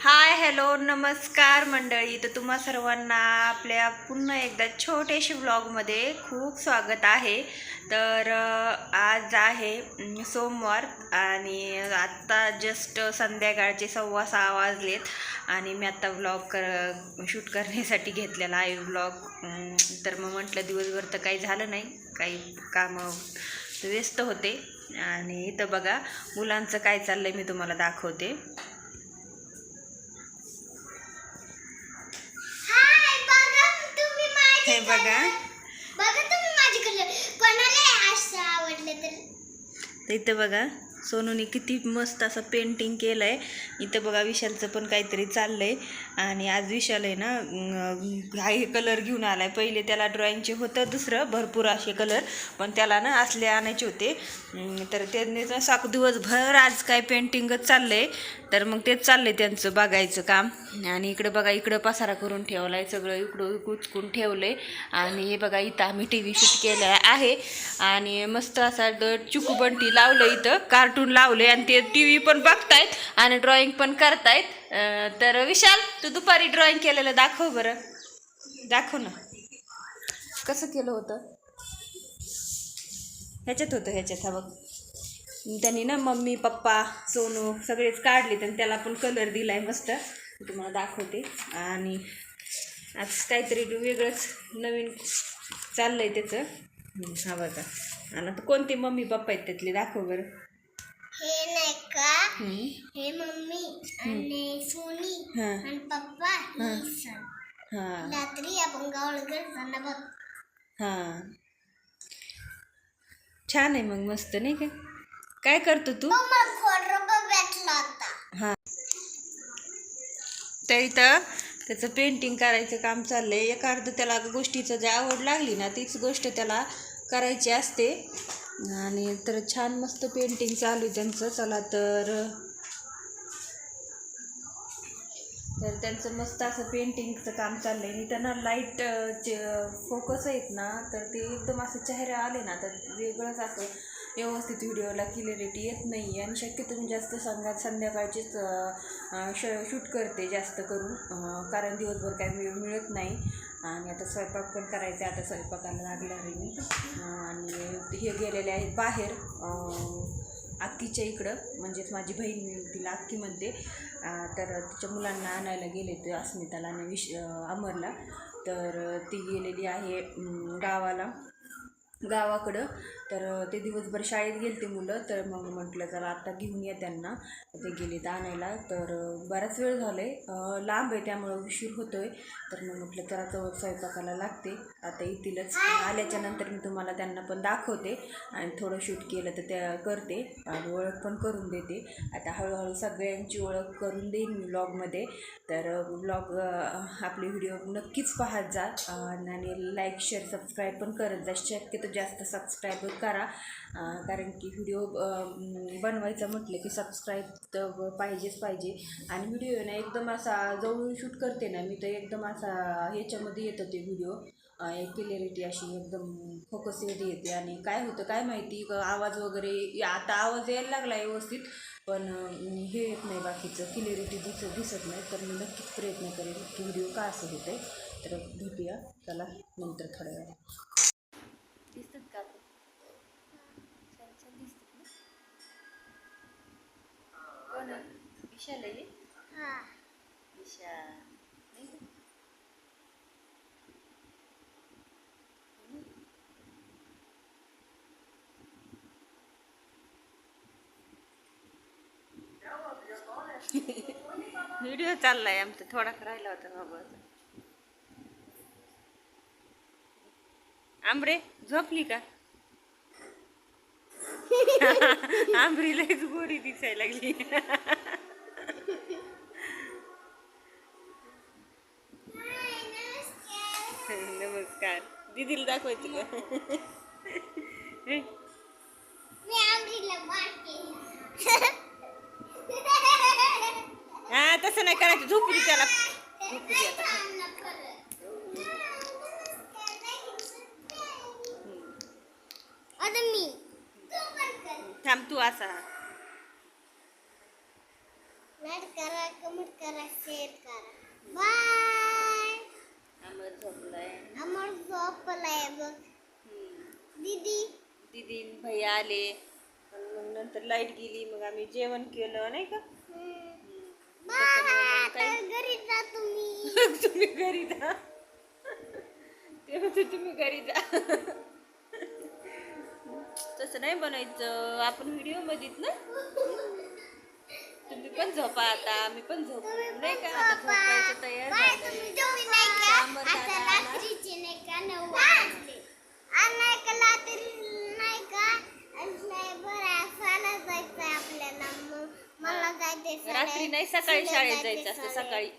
Hi hello नमस्कार मंडळी. तर तुम्हा सर्वांना आपल्या पुन्हा एकदा छोटेशे व्लॉगमध्ये खूप स्वागत आहे. तर आज आहे सोमवार आणि आत्ता जस्ट संध्याकाळचे सव्वा सहा वाजलेत आणि मी आत्ता व्लॉग कर शूट करण्यासाठी घेतलेला आहे व्लॉग. तर मग म्हटलं दिवसभर तर काही झालं नाही. काही कामं व्यस्त होते. आणि इथं बघा मुलांचं काय चाललं मी तुम्हाला दाखवते हाय बघा तुम्ही बघा. बघा तुम्ही माझी कलर कोणाला असं आवडलं तर. तर इथं बघा. सोनूने किती मस्त असं पेंटिंग केलं आहे इथं बघा विशालचं पण काहीतरी चाललं आहे आणि आज विशाल आहे ना काही हा कलर घेऊन आला आहे पहिले त्याला ड्रॉइंगचे होतं दुसरं भरपूर असे कलर पण त्याला ना असले आणायचे होते. तर त्यांनी साख साक दिवसभर आज काय पेंटिंगच चाललं आहे तर मग तेच चाललं आहे त्यांचं बघायचं काम. आणि इकडं बघा इकडं पसारा करून ठेवला आहे सगळं इकडं कुचकून ठेवलं आहे आणि हे बघा इथं आम्ही टी व्ही शूट केलं आहे. आणि मस्त असा ड लावलं इथं. कार्टून लावले आणि ते टी व्ही पण बघतायत आणि ड्रॉइंग पण करतायत. तर विशाल तू दुपारी ड्रॉइंग केलेलं दाखव बरं. दाखव ना. कसं केलं होतं? ह्याच्यात होतं ह्याच्यात हा बघ. त्यांनी ना मम्मी पप्पा सोनू सगळेच काढले आणि त्याला पण कलर दिला आहे मस्त तुम्हाला दाखवते. आणि आज काहीतरी वेगळंच नवीन चाललं आहे त्याचं. हा बघा. आणि आता कोणते मम्मी पप्पा आहेत त्यातले? दाखव बरं. हे नाही का? हं, मम्मी आणि सोनी हां. आणि पप्पा ही सण. हां. रात्री आपण गावाला करताना बघ. हां. छान आहे मग मस्त नाही का? काय करतो तू? मला भेटला होता हां. तर इथं त्याचं पेंटिंग करायचं काम चाललंय. एका अर्ध त्याला गोष्टीचं जे आवड लागली ना तीच गोष्ट त्याला करायची असते. आणि तर छान मस्त पेंटिंग चालू आहे त्यांचं. चला तर तर त्यांचं मस्त असं पेंटिंगचं काम चाललं आहे आणि त्यांना लाइट फोकस आहेत ना तर ते एकदम असं चेहरा आले ना तर वेगळंच असं व्यवस्थित व्हिडिओला क्लिअरिटी येत नाही आहे आणि शक्यतो मी जास्त संघात संध्याकाळचीच श शूट करते जास्त करून कारण दिवसभर काही वेळ मिळत नाही. आणि आता स्वयंपाक पण करायचा आहे आता स्वयंपाकाला लागणार आहे मी. आणि हे गेलेले आहेत बाहेर अक्कीच्या इकडं. म्हणजेच माझी बहीण मी तिला आत्ती म्हणते. तर तिच्या मुलांना आणायला गेले ते अस्मिताला आणि विश अमरला. तर ती गेलेली आहे गावाला. गावाकडं. तर ते दिवसभर शाळेत गेले ते मुलं. तर मग म्हटलं चला आत्ता घेऊन या त्यांना. ते गेले तर आणायला. तर बराच वेळ झाला आहे लांब आहे त्यामुळं उशीर होतो आहे तर मग म्हटलं चला जवळ स्वयंपाकाला लागते. आता येतीलच. आल्याच्यानंतर मी तुम्हाला त्यांना पण दाखवते. आणि थोडं शूट केलं तर त्या करते. आणि ओळख पण करून देते. आता हळूहळू सगळ्यांची ओळख करून देईन मी ब्लॉगमध्ये तर ब्लॉग आपले व्हिडिओ नक्कीच पाहत जा. आणि लाईक शेअर सबस्क्राईब पण करत जा. शक्यतो जास्त सबस्क्राईब करा. कारण की व्हिडिओ बनवायचं म्हटलं की सबस्क्राईब तर पाहिजेच पाहिजे. आणि व्हिडिओ ना एकदम असा जवळून शूट करते ना मी तर एकदम असा ह्याच्यामध्ये येतं ते व्हिडिओ क्लिअरिटी अशी एकदम फोकसमध्ये येते. आणि काय होतं काय माहिती आवाज वगैरे आता आवाज यायला लागला आहे व्यवस्थित पण हे येत नाही बाकीचं. क्लिअरिटी दिसत दिसत नाही. तर मी नक्कीच प्रयत्न करेन की व्हिडिओ का असं होतं तर भेटूया. त्याला नंतर थोड्या वेळा दिसतात का छान छान दिसतात ना. कोण? विशाल आहे. हा. विशाल. नाही का? व्हिडिओ चाललाय आमचा. थोडा राहिला होता बाबा. आंबरे झोपली का? आंबरी लईच गोरी दिसायला लागली. नमस्कार. दीदीला दाखवायचं हा तसं नाही करायचं. झोपू दे त्याला. झोपू दे आता. आता मी. कर. थांब तू असा नाटकाला कमेंट करा शेअर करा. बाय. अमर झोपलाय. अमर झोपलाय बघ. दीदी. दीदी भैया आले. मग नंतर लाइट गेली मग आम्ही जेवण केलं नाही का? बाय घरी जा तुम्ही. तुम्ही घरी जा. ते म्हणते तुम्ही घरी जा. तसं नाही बनायचं. आपण व्हिडिओ मध्येच ना? तुम्ही पण झोपा आता मी पण झोप. नाही का? आता झोपायचं तयार रात्री नाही सकाळी शाळेत जायचं असतं. सकाळी.